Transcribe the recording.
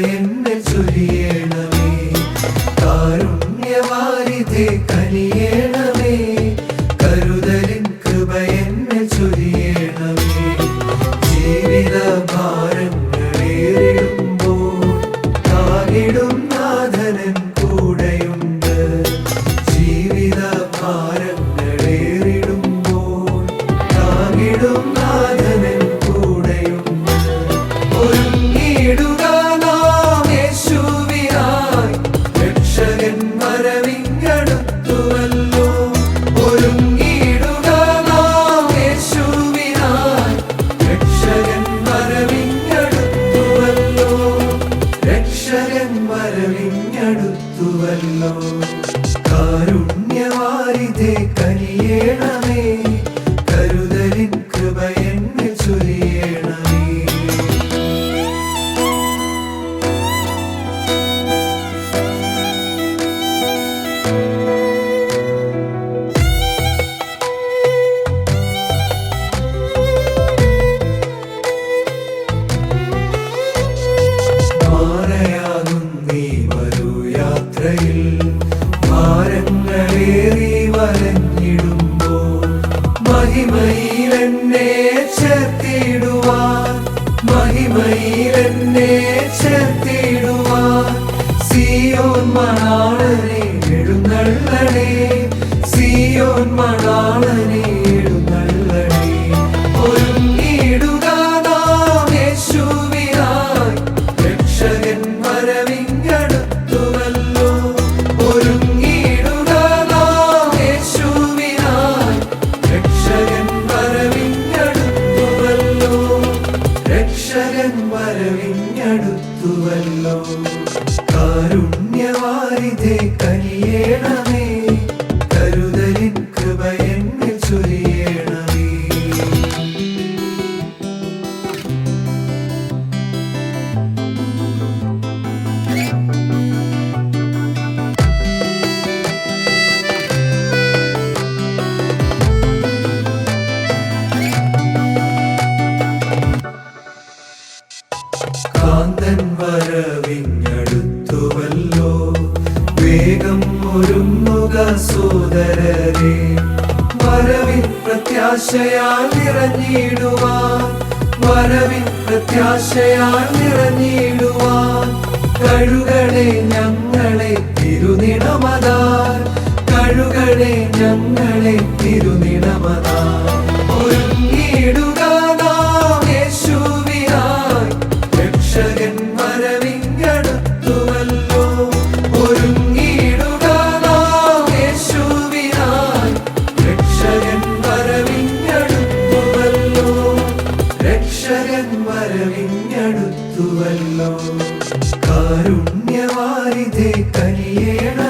Brian. Rico. എന്നെ ചേർത്തിടുവാൻ മഹിമയിലെന്നെ ചേർത്തിടുവാൻ. സിയോൻ മണാളനെ എഴുന്നള്ളനെ സിയോൻ മണാളനെ രക്ഷകൻ കാരുണ്യവാരിതേ കനിയേണമേ. കാന്തൻ വരവിഞ്ഞടുത്തുവല്ലോ. വേഗം ഒരുങ്ങുക സോദരരെ വരവിൻ പ്രത്യാശയാൽ നിറഞ്ഞിടുവാൻ വരവിൻ പ്രത്യാശയാൽ നിറഞ്ഞിടുവാൻ കഴുകണേ ഞങ്ങളെ തിരുനിണമതാൽ കഴുകണേ ഞങ്ങളെ തിരുനിണമതാൽ ഒരുങ്ങിയിടുക വരവിങ്ങടുത്തുവല്ലോ കാരുണ്യവാരിതേ കനിയേണ